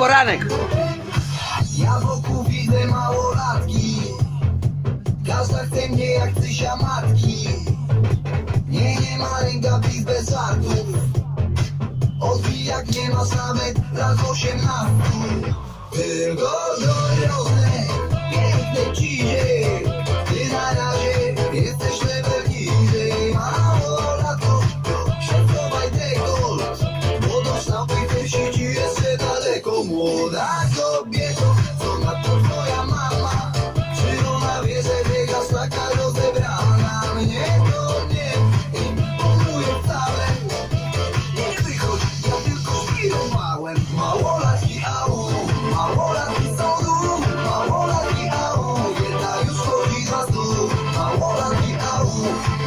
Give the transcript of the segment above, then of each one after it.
poranek. Ja wokół widzę małolatki. Każda chce mnie jak cysia matki. Nie, nie ma rękawic bez żartów Odbijak nie masz nawet lat osiemnastu. Tylko dojrosłe, piękne cizie Ty Młoda kobieto, co na to twoja mama? Czy ona wie, że biegasz taka rozebrana Mnie to nie imponuje wcale? Nie wychodź, ja tylko świrowałem Małolatki au, małolatki są tu. Małolatki au, jedna już chodzi za stół. Małolatki au,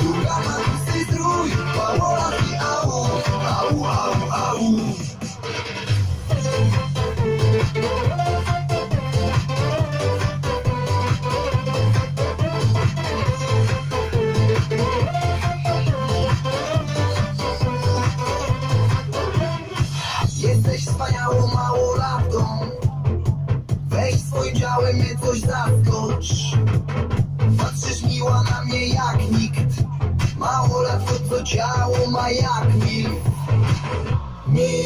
druga ma czysty strój. Małolatki Weź swoim działem mnie coś zaskocz. Patrzysz miła na mnie jak nikt. Małolatko co ciało ma jak Miło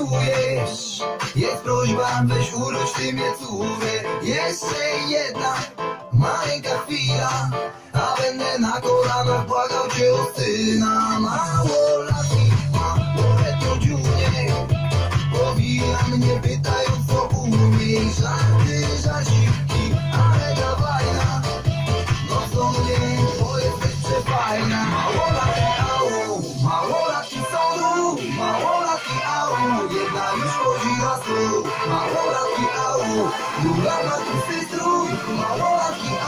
rajcujesz Jest prośba, weź urodź ty mnie córę Jeszcze jedna maleńka chwila A będę na kolanach błagał cię o syna. Mało latki, mało lat i Lula ma tłusty strój, mało lat